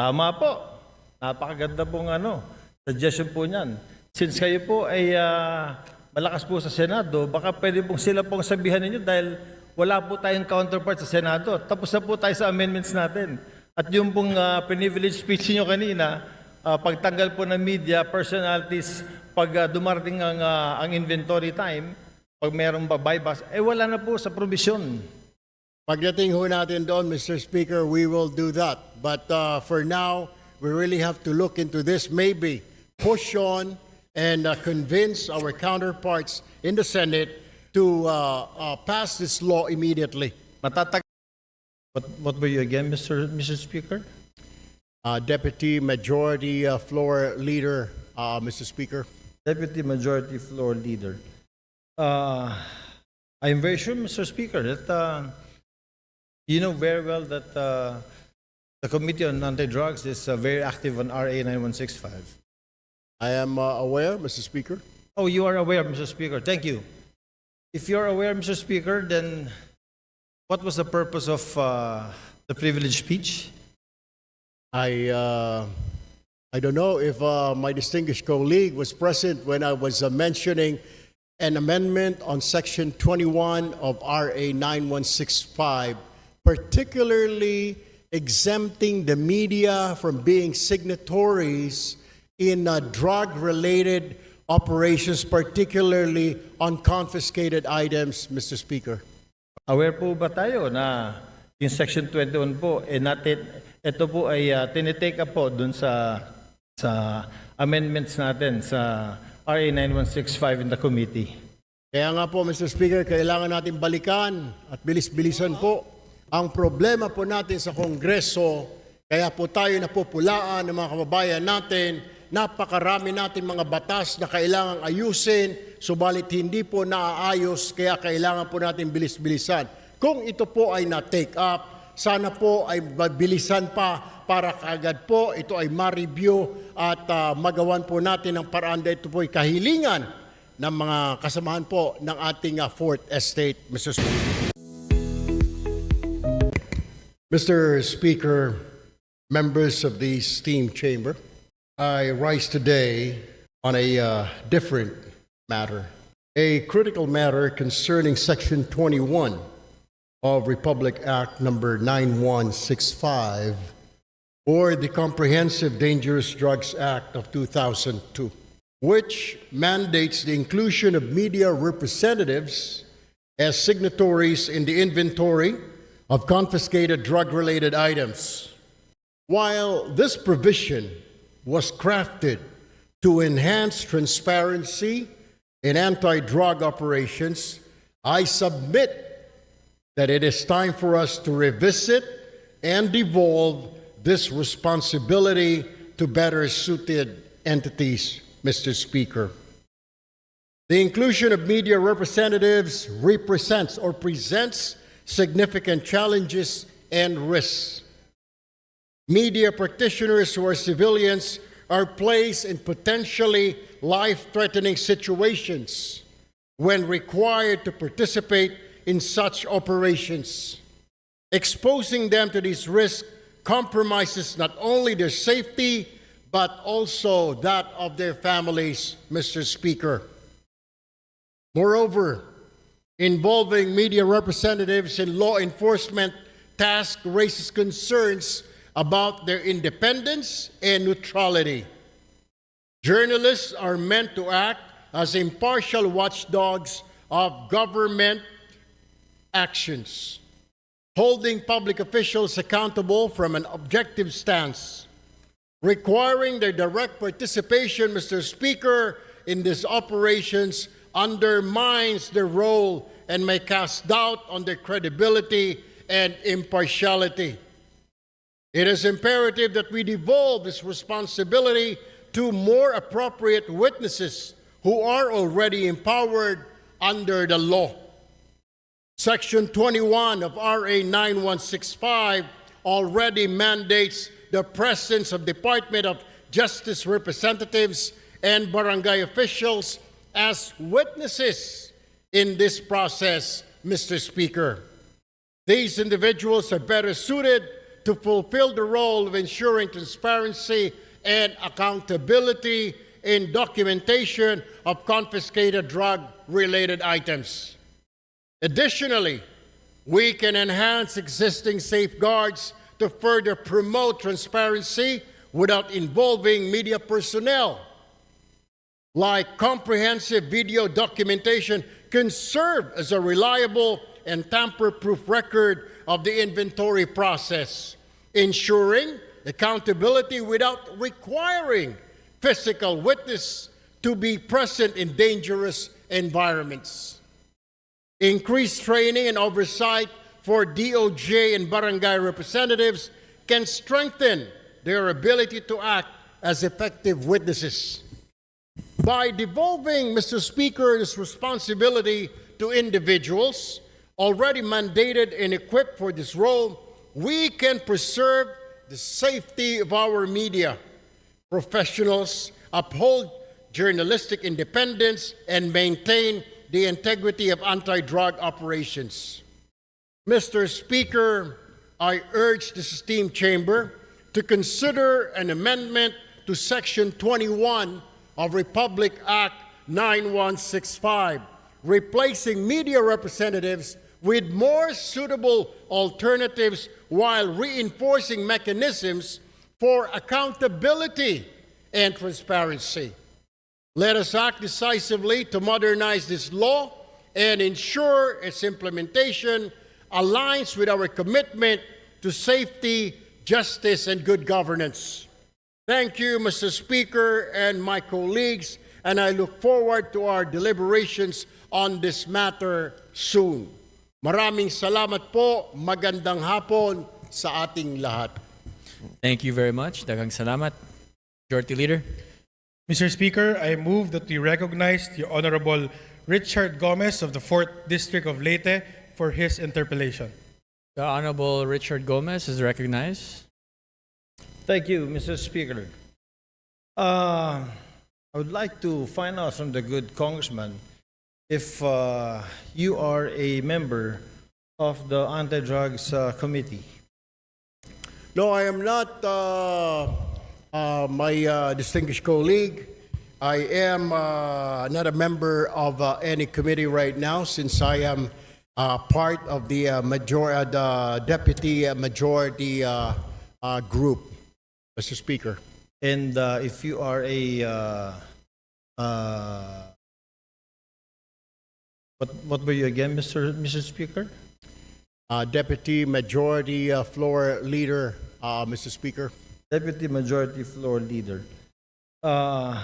Tama po. Napakaganda pong ano, suggestion po niyan. Since kayo po ay ah, malakas po sa Senado, baka pwede pong sila pong sabihan ninyo dahil wala po tayong counterpart sa Senado. Tapos na po tayo sa amendments natin. At yung pong ah, privilege speech niyo kanina, ah, pagtanggal po ng media, personalities, pag ah, dumarating ang, ah, ang inventory time, pag mayroong ba buybacks, eh wala na po sa provision. Pagdating ho natin doon, Mr. Speaker, we will do that. But uh, for now, we really have to look into this, maybe push on and uh, convince our counterparts in the Senate to uh, uh, pass this law immediately. Matatag... What, what were you again, Mr. Mr. Speaker? Uh, Deputy Majority uh, Floor Leader, uh, Mr. Speaker. Deputy Majority Floor Leader. Uh, I'm very sure, Mr. Speaker, that uh, you know very well that uh, the Committee on Anti-Drugs is uh, very active on RA 9165. I am uh, aware, Mr. Speaker. Oh, you are aware, Mr. Speaker. Thank you. If you're aware, Mr. Speaker, then what was the purpose of uh, the privileged speech? I, uh, I don't know if uh, my distinguished colleague was present when I was uh, mentioning an amendment on Section 21 of RA 9165, particularly exempting the media from being signatories in uh, drug related operations, particularly on confiscated items, Mr. Speaker. Aware po ba tayo na yung Section 21 po, eh natin, ito po ay uh, tinitake up po dun sa, sa amendments natin sa RA 9165 in the committee. Kaya nga po, Mr. Speaker, kailangan natin balikan at bilis-bilisan po ang problema po natin sa Kongreso. Kaya po tayo napupulaan ng mga kababayan natin. Napakarami natin mga batas na kailangang ayusin, subalit hindi po naaayos, kaya kailangan po natin bilis-bilisan. Kung ito po ay na-take up, sana po ay mabilisan pa para kaagad po ito ay ma-review at ah, magawan po natin ang paraan dahil ito po ay kahilingan ng mga kasamahan po ng ating ah, Fourth Estate, Mr. Speaker. Mr. Speaker, members of the esteemed chamber, I rise today on a uh, different matter, a critical matter concerning Section 21 of Republic Act Number 9165 or the Comprehensive Dangerous Drugs Act of 2002, which mandates the inclusion of media representatives as signatories in the inventory of confiscated drug related items. While this provision was crafted to enhance transparency in anti drug operations, I submit that it is time for us to revisit and devolve this responsibility to better suited entities, Mr. Speaker. The inclusion of media representatives represents or presents significant challenges and risks. Media practitioners who are civilians are placed in potentially life threatening situations when required to participate in such operations. Exposing them to these risks compromises not only their safety, but also that of their families, Mr. Speaker. Moreover, involving media representatives in law enforcement task raises concerns about their independence and neutrality. Journalists are meant to act as impartial watchdogs of government actions, holding public officials accountable from an objective stance. Requiring their direct participation, Mr. Speaker, in these operations undermines their role and may cast doubt on their credibility and impartiality. It is imperative that we devolve this responsibility to more appropriate witnesses who are already empowered under the law. Section 21 of RA 9165 already mandates the presence of Department of Justice representatives and barangay officials as witnesses in this process, Mr. Speaker. These individuals are better suited to fulfill the role of ensuring transparency and accountability in documentation of confiscated drug related items. Additionally, we can enhance existing safeguards to further promote transparency without involving media personnel. Like comprehensive video documentation can serve as a reliable and tamper proof record of the inventory process, ensuring accountability without requiring physical witness to be present in dangerous environments increased training and oversight for DOJ and barangay representatives can strengthen their ability to act as effective witnesses. By devolving, Mr. Speaker, this responsibility to individuals already mandated and equipped for this role, we can preserve the safety of our media professionals, uphold journalistic independence, and maintain the integrity of anti drug operations. Mr. Speaker, I urge this esteemed chamber to consider an amendment to Section 21 of Republic Act 9165, replacing media representatives with more suitable alternatives while reinforcing mechanisms for accountability and transparency. Let us act decisively to modernize this law and ensure its implementation aligns with our commitment to safety, justice, and good governance. Thank you, Mr. Speaker, and my colleagues, and I look forward to our deliberations on this matter soon. Maraming salamat po, magandang hapon sa ating lahat. Thank you very much. Dagang salamat. Majority Leader. Mr. Speaker, I move that we recognize the Honorable Richard Gomez of the 4th District of Leyte for his interpellation. The Honorable Richard Gomez is recognized. Thank you, Mr. Speaker. Uh, I would like to find out from the good congressman if uh, you are a member of the anti-drugs uh, committee. No, I am not uh, uh, my uh, distinguished colleague. I am not a member of any committee right now since I am part of the major, the deputy majority group, Mr. Speaker. And uh, if you are a uh, uh, what what were you again, Mr. Mr. Speaker? Uh, deputy majority uh, floor leader, uh, Mr. Speaker. Deputy Majority Floor Leader. Uh,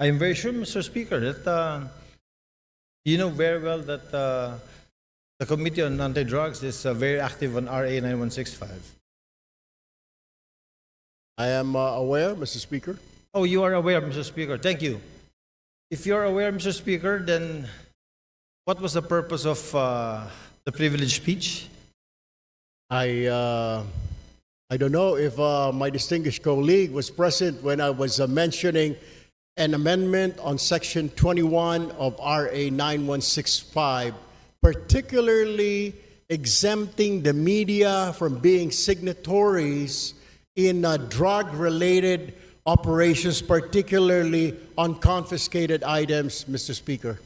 I am very sure, Mr. Speaker, that uh, you know very well that uh, the Committee on Anti-Drugs is uh, very active on RA 9165. I am uh, aware, Mr. Speaker. Oh, you are aware, Mr. Speaker. Thank you. If you are aware, Mr. Speaker, then what was the purpose of uh, the privileged speech? I uh, I don't know if uh, my distinguished colleague was present when I was uh, mentioning an amendment on Section 21 of RA 9165, particularly exempting the media from being signatories in uh, drug-related operations, particularly on confiscated items, Mr. Speaker.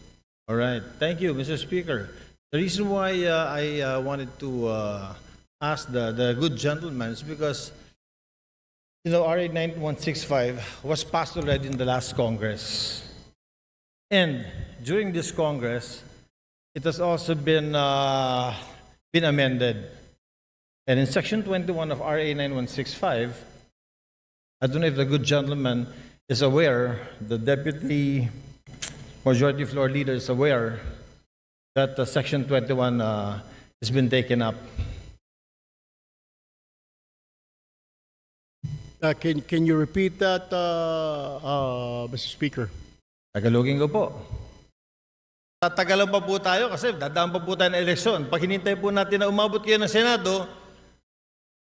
All right. Thank you, Mr. Speaker. The reason why uh, I uh, wanted to uh, ask the, the good gentleman is because, you know, RA 9165 was passed already in the last Congress. And during this Congress, it has also been, uh, been amended. And in Section 21 of RA 9165, I don't know if the good gentleman is aware, the Deputy Majority Floor Leader is aware that uh, Section 21 uh, has been taken up. Uh, can, can you repeat that, uh, uh, Mr. Speaker? Tagalogin ko po. Tatagalan pa po tayo kasi dadaan pa po tayo ng eleksyon. Pag hinintay po natin na umabot kayo ng Senado,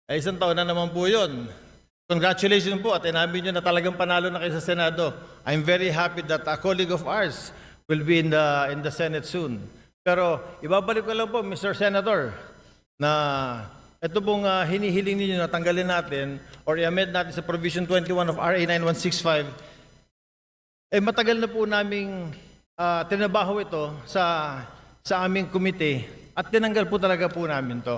ay isang taon na naman po yun. Congratulations po at inamin nyo na talagang panalo na kayo sa Senado. I'm very happy that a colleague of ours will be in the, in the Senate soon. Pero ibabalik ko lang po, Mr. Senator, na ito pong ah, hinihiling ninyo na tanggalin natin or i-amend natin sa provision 21 of RA 9165, eh matagal na po naming ah, tinabaho ito sa sa aming komite at tinanggal po talaga po namin to.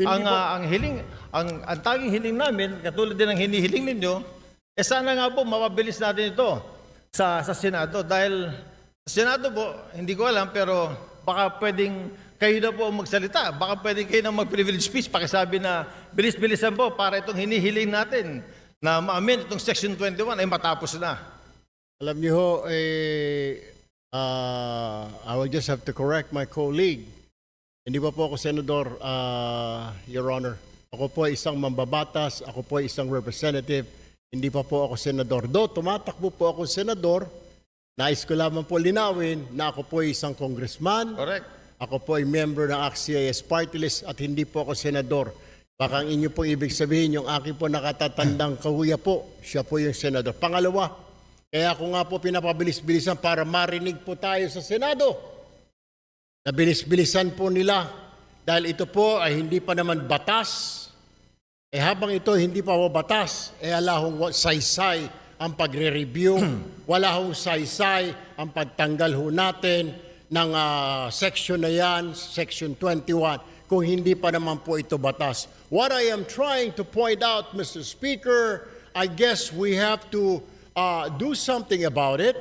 Ang, ah, ang hiling, ang, ang taging hiling namin, katulad din ng hinihiling ninyo, eh sana nga po mapabilis natin ito sa, sa Senado dahil sa Senado po, hindi ko alam pero baka pwedeng kayo na po ang magsalita. Baka pwedeng kayo na mag-privilege speech. Pakisabi na bilis-bilisan po para itong hinihiling natin na ma-amend itong Section 21 ay matapos na. Alam niyo ho, eh, uh, I will just have to correct my colleague. Hindi pa po ako senador, uh, Your Honor. Ako po ay isang mambabatas, ako po ay isang representative, hindi pa po ako senador. Do, tumatakbo po ako senador, nais ko lamang po linawin na ako po ay isang congressman, Correct. ako po ay member ng AXIS Party List at hindi po ako senador. Baka ang inyo po ibig sabihin, yung aking po nakatatandang kahuya po, siya po yung senador. Pangalawa, kaya ako nga po pinapabilis-bilisan para marinig po tayo sa Senado. Nabilis-bilisan po nila dahil ito po ay hindi pa naman batas. Eh habang ito hindi pa po batas, eh ala hong saysay ang pagre-review, wala hong saysay ang pagtanggal ho natin ng ah, section na yan, section 21, kung hindi pa naman po ito batas. What I am trying to point out, Mr. Speaker, I guess we have to uh, do something about it.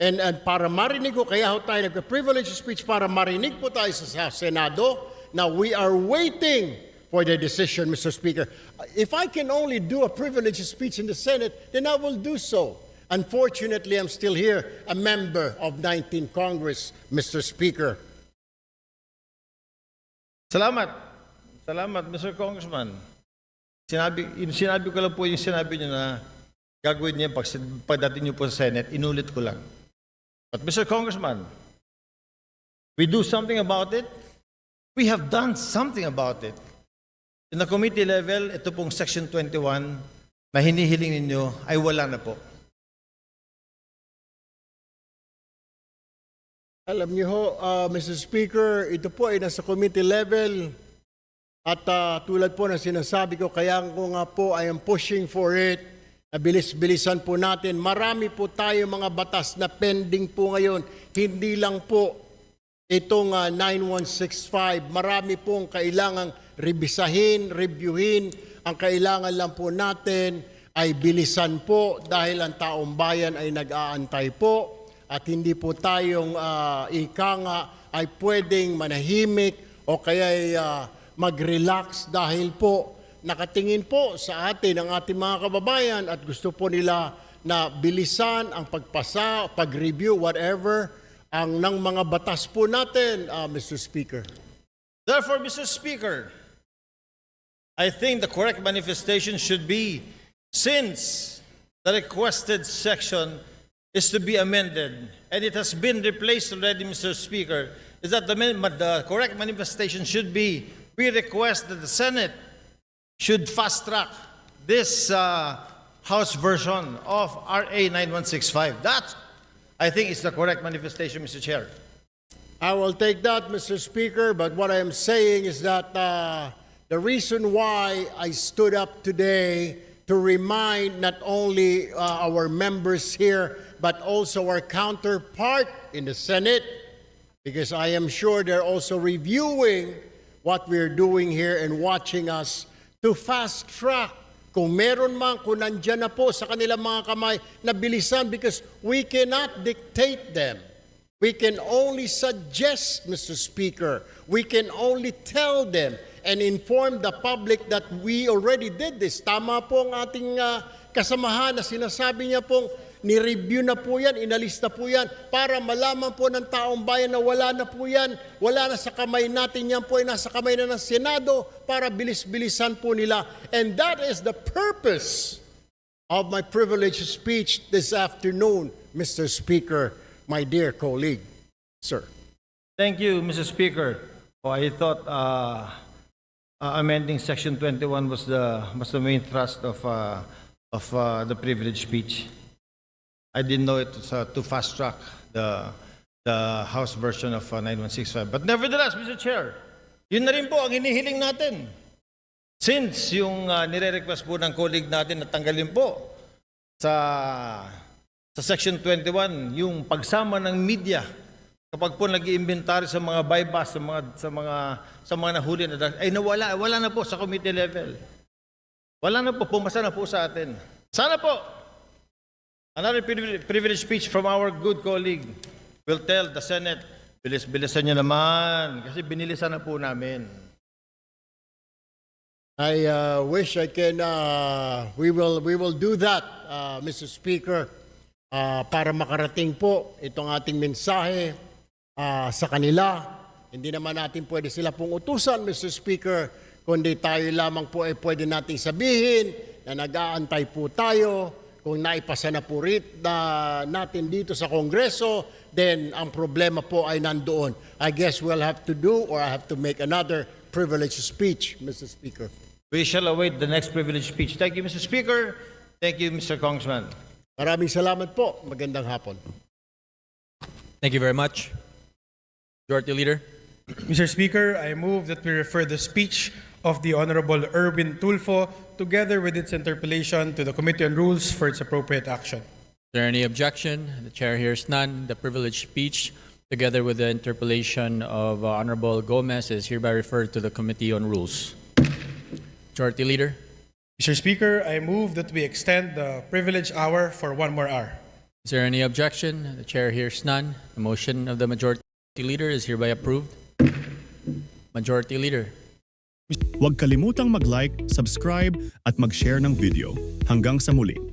And, and para marinig ko, kaya ho tayo nagka-privilege speech para marinig po tayo sa, Senado na we are waiting for the decision, Mr. Speaker. If I can only do a privilege speech in the Senate, then I will do so. Unfortunately, I'm still here, a member of 19 Congress, Mr. Speaker. Salamat. Salamat, Mr. Congressman. Sinabi, sinabi ko lang po yung sinabi niyo na gagawin niya pag, pagdating niyo po sa Senate, inulit ko lang. But Mr. Congressman, we do something about it. We have done something about it. In the committee level, ito pong Section 21 na hinihiling ninyo ay wala na po. Alam niyo ho, uh, Mr. Speaker, ito po ay nasa committee level at uh, tulad po na sinasabi ko, kaya ko nga po I am pushing for it. Nabilis-bilisan po natin. Marami po tayo mga batas na pending po ngayon. Hindi lang po itong uh, 9165. Marami pong kailangang rebisahin, reviewin. Ang kailangan lang po natin ay bilisan po dahil ang taong bayan ay nag-aantay po at hindi po tayong ah, ika ay pwedeng manahimik o kaya ay ah, mag-relax dahil po nakatingin po sa atin ang ating mga kababayan at gusto po nila na bilisan ang pagpasa, pag-review, whatever, ang ng mga batas po natin, ah, Mr. Speaker. Therefore, Mr. Speaker, I think the correct manifestation should be since the requested section is to be amended and it has been replaced already, Mr. Speaker, is that the, the correct manifestation should be we request that the Senate should fast track this uh, House version of RA 9165. That, I think, is the correct manifestation, Mr. Chair. I will take that, Mr. Speaker, but what I am saying is that uh, the reason why I stood up today to remind not only uh, our members here, but also our counterpart in the Senate, because I am sure they're also reviewing what we're doing here and watching us to fast track. Kung meron man, kung nandyan na po sa kanilang mga kamay, na bilisan because we cannot dictate them. We can only suggest, Mr. Speaker. We can only tell them and inform the public that we already did this. Tama po ang ating ah, kasamahan na sinasabi niya pong ni-review na po yan, inalis na po yan para malaman po ng taong bayan na wala na po yan, wala na sa kamay natin yan po ay nasa kamay na ng Senado para bilis-bilisan po nila. And that is the purpose of my privileged speech this afternoon, Mr. Speaker, my dear colleague. Sir. Thank you, Mr. Speaker. Oh, I thought uh, uh, amending Section 21 was the was the main thrust of uh, of uh, the privilege speech. I didn't know it was uh, to fast track the the House version of uh, 9165. But nevertheless, Mr. Chair, Yun na rin po ang hinihiling natin. Since yung uh, nire-request po ng colleague natin na tanggalin po sa sa Section 21 yung pagsama ng media kapag po nag-iimbentary sa mga bypass sa mga sa mga sa mga nahuli na ay nawala wala na po sa committee level. Wala na po pumasa na po sa atin. Sana po another privilege, privilege speech from our good colleague will tell the Senate bilis-bilisan niyo naman kasi binilisan na po namin. I uh, wish I can, uh, we, will, we will do that, uh, Mr. Speaker, uh, para makarating po itong ating mensahe uh, sa kanila. Hindi naman natin pwede sila pong utusan, Mr. Speaker, kundi tayo lamang po ay pwede nating sabihin na nag-aantay po tayo. Kung naipasa na po rit na natin dito sa Kongreso, then ang problema po ay nandoon. I guess we'll have to do or I have to make another privileged speech, Mr. Speaker. We shall await the next privilege speech. Thank you, Mr. Speaker. Thank you, Mr. Congressman. Maraming salamat po. Magandang hapon. Thank you very much. Majority Leader. Mr. Speaker, I move that we refer the speech of the Honorable Erwin Tulfo together with its interpellation to the Committee on Rules for its appropriate action. Is there any objection? The chair hears none. The privileged speech, together with the interpellation of uh, Honorable Gomez, is hereby referred to the Committee on Rules. Majority Leader. Mr. Speaker, I move that we extend the privilege hour for one more hour. Is there any objection? The chair hears none. The motion of the Majority Leader is hereby approved. Majority Leader. Huwag kalimutang mag-like, subscribe at mag-share ng video. Hanggang sa muli.